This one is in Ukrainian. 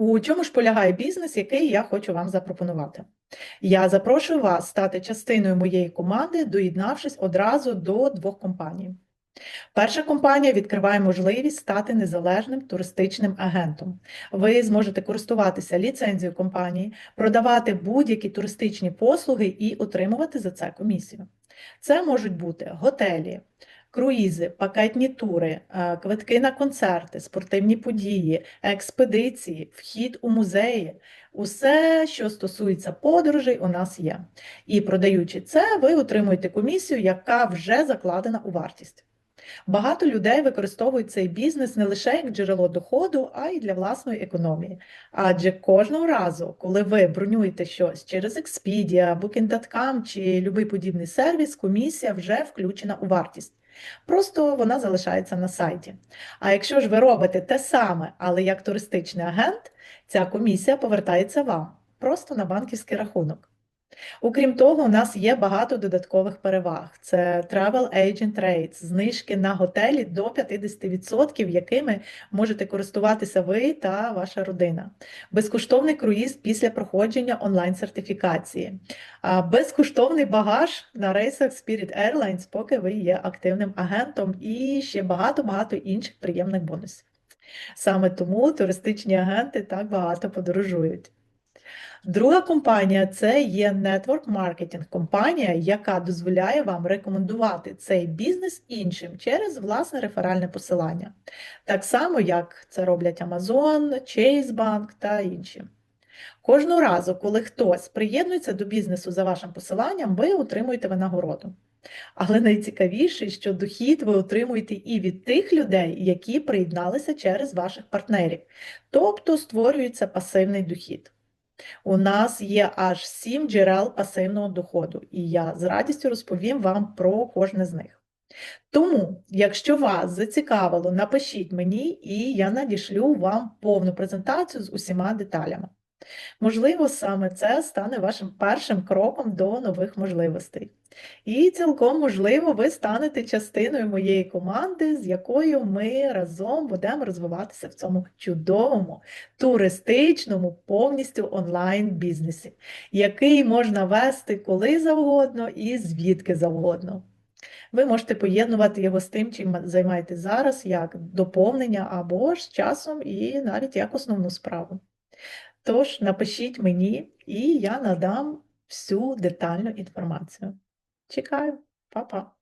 У чому ж полягає бізнес, який я хочу вам запропонувати? Я запрошую вас стати частиною моєї команди, доєднавшись одразу до двох компаній. Перша компанія відкриває можливість стати незалежним туристичним агентом. Ви зможете користуватися ліцензією компанії, продавати будь-які туристичні послуги і отримувати за це комісію. Це можуть бути готелі, круїзи, пакетні тури, е, квитки на концерти, спортивні події, експедиції, вхід у музеї. Усе, що стосується подорожей, у нас є. І продаючи це, ви отримуєте комісію, яка вже закладена у вартість. Багато людей використовують цей бізнес не лише як джерело доходу, а й для власної економії. Адже кожного разу, коли ви бронюєте щось через Expedia, Booking.com чи будь-який подібний сервіс, комісія вже включена у вартість. Просто вона залишається на сайті. А якщо ж ви робите те саме, але як туристичний агент, ця комісія повертається вам просто на банківський рахунок. Окрім того, у нас є багато додаткових переваг: це Travel Agent Rates, знижки на готелі до 50%, якими можете користуватися ви та ваша родина, безкоштовний круїз після проходження онлайн-сертифікації, безкоштовний багаж на рейсах Spirit Airlines, поки ви є активним агентом, і ще багато-багато інших приємних бонусів. Саме тому туристичні агенти так багато подорожують. Друга компанія це є Network Marketing компанія, яка дозволяє вам рекомендувати цей бізнес іншим через власне реферальне посилання. Так само, як це роблять Amazon, Chase Bank та інші. Кожного разу, коли хтось приєднується до бізнесу за вашим посиланням, ви отримуєте винагороду. Але найцікавіше, що дохід ви отримуєте і від тих людей, які приєдналися через ваших партнерів, тобто створюється пасивний дохід. У нас є аж сім джерел пасивного доходу, і я з радістю розповім вам про кожне з них. Тому, якщо вас зацікавило, напишіть мені, і я надішлю вам повну презентацію з усіма деталями. Можливо, саме це стане вашим першим кроком до нових можливостей. І цілком можливо, ви станете частиною моєї команди, з якою ми разом будемо розвиватися в цьому чудовому, туристичному, повністю онлайн-бізнесі, який можна вести коли завгодно і звідки завгодно. Ви можете поєднувати його з тим, чим займаєтесь зараз, як доповнення або ж часом і навіть як основну справу. Тож напишіть мені, і я надам всю детальну інформацію. Чекаю, Па-па.